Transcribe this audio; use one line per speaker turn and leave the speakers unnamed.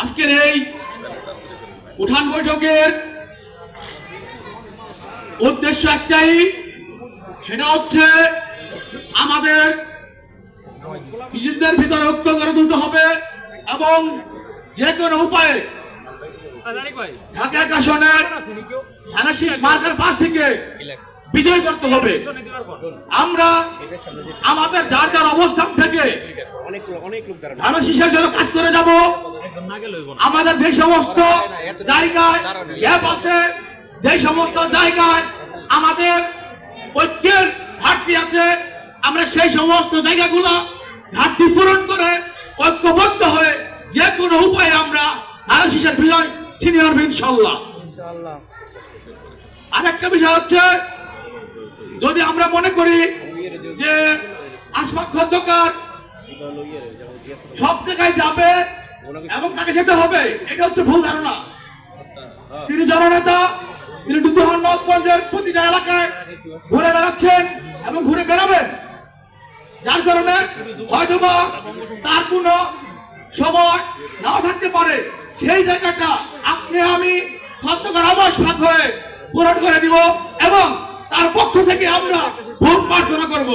আজকের এই উঠান বৈঠকের উদ্দেশ্য একটাই, সেটা হচ্ছে আমাদের নিজেদের ভিতরে ঐক্য করে তুলতে হবে এবং যে কোনো উপায়ে ঢাকা আসনের ধানাশী মার্কার প্রার্থীকে বিজয় করতে হবে। আমরা আমাদের যার যার অবস্থান থেকে ধানাশীষের কাজ করে যাব। আমাদের যে সমস্ত জায়গায় গ্যাপ আছে যে সমস্ত জায়গায় আমাদের ঐক্যের ঘাটতি আছে আমরা সেই সমস্ত জায়গাগুলো ঘাটতি পূরণ করে ঐক্যবদ্ধ হয়ে যে কোনো উপায়ে আমরা ধারাশিসের বিজয় ছিনিয়ে আনব ইনশাল্লাহ আরেকটা বিষয় হচ্ছে যদি আমরা মনে করি যে আসবাব খন্দকার সব জায়গায় যাবে এবং তাকে যেতে হবে। এটা হচ্ছে ভুল ধারণা। তিনি জননেতা, তিনি দুধহর নদগঞ্জের প্রতিটা এলাকায় ঘুরে বেড়াচ্ছেন এবং ঘুরে বেড়াবেন। যার কারণে হয়তোবা তার কোনো সময় নাও থাকতে পারে। সেই জায়গাটা আপনি আমি খন্দকার আবাস ভাগ হয়ে পূরণ করে দিব এবং তার পক্ষ থেকে আমরা ভোট প্রার্থনা করব।